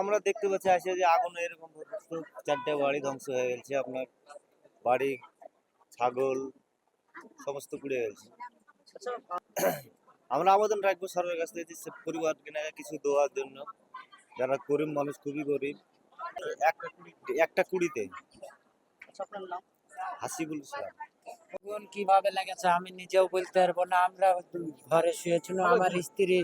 আমরা দেখতে পাচ্ছি আসে যে আগুন এরকম চারটে বাড়ি ধ্বংস হয়ে গেছে আপনার বাড়ি ছাগল সমস্ত পুড়ে গেছে। আমরা আবেদন রাখব সরকারের কাছ থেকে যে সে পরিবারকে না কিছু দেওয়ার জন্য যারা গরিব মানুষ খুবই গরিব। একটা কুড়ি একটা কুড়িতে। হাসিবুল ইসলাম। আগুন কীভাবে লেগেছে আমি নিজেও বলতে পারব না আমরা ঘরে শুয়েছিল আমার স্ত্রী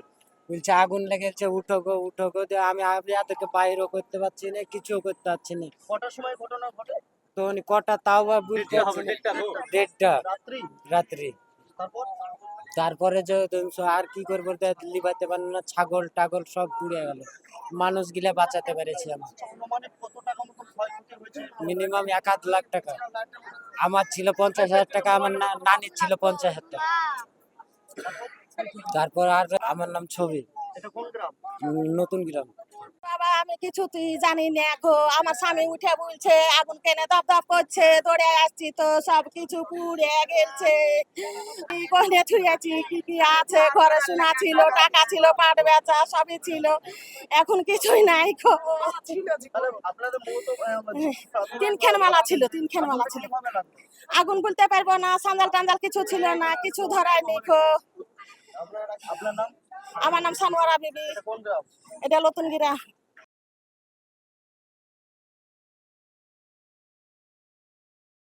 বলছে আগুন লেগেছে উঠো গো উঠো গো দিয়ে আমি এতকে বাইরেও করতে পারছি না কিছুও করতে পারছি না। কটার সময় ঘটনা ঘটে? তো উনি কটা তাও বা বুঝতে পারছি না দেড়টা রাত্রি? রাত্রি। তারপর? তারপরে যে আর কি করব লিবাতে পারল না ছাগল টাগল সব পুড়ে গেল। মানুষ গিলা বাঁচাতে পেরেছি আমি অনুমানিক কত টাকা মতো ক্ষয়ক্ষতি হয়েছে? মিনিমাম এক আধ লাখ টাকা। আমার ছিল পঞ্চাশ হাজার টাকা আমার না- নানির ছিল পঞ্চাশ হাজার টাকা। তারপর আর আমার নাম ছবি। এটা কোন গ্রাম? উম, নতুন গ্রাম। বাবা আমি কিছুতেই জানি না গো। আমার স্বামী উঠে বলছে আগুন কেনে দপ দপ করছে দৌড়ে আসছি তো সব কিছু পুড়ে গেছে। কি করে থুয়েছি কি কি আছে? ঘরে সোনা ছিল টাকা ছিল পাট বেচা সবই ছিল। এখন কিছুই নাই গো। তাহলে তিন খেন মালা ছিল তিন খেন মালা ছিল। আগুন বলতে পারব না সান্দাল টান্দাল কিছু ছিল না কিছু ধরায়নি গো। আপনার নাম? আমার নাম সানোয়ারা বিবি এটা নতুন গিরা